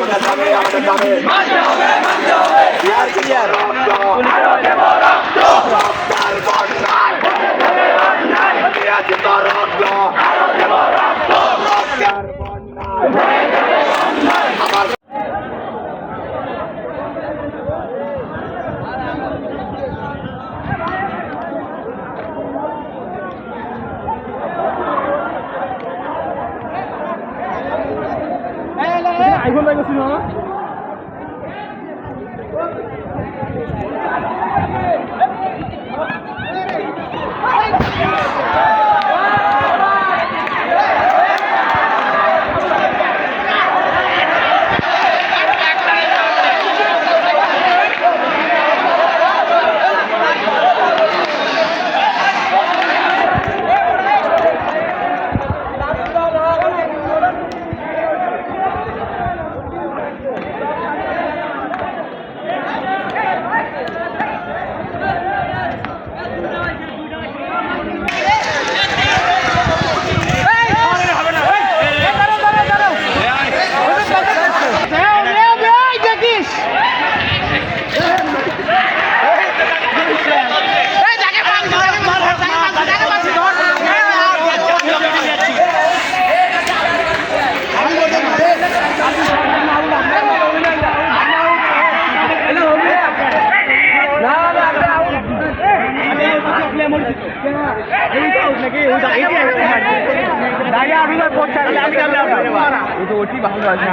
মানতে হবে মানতে হবে। কোন জায়গা ছিল ওই তো ওটি ভালো আছে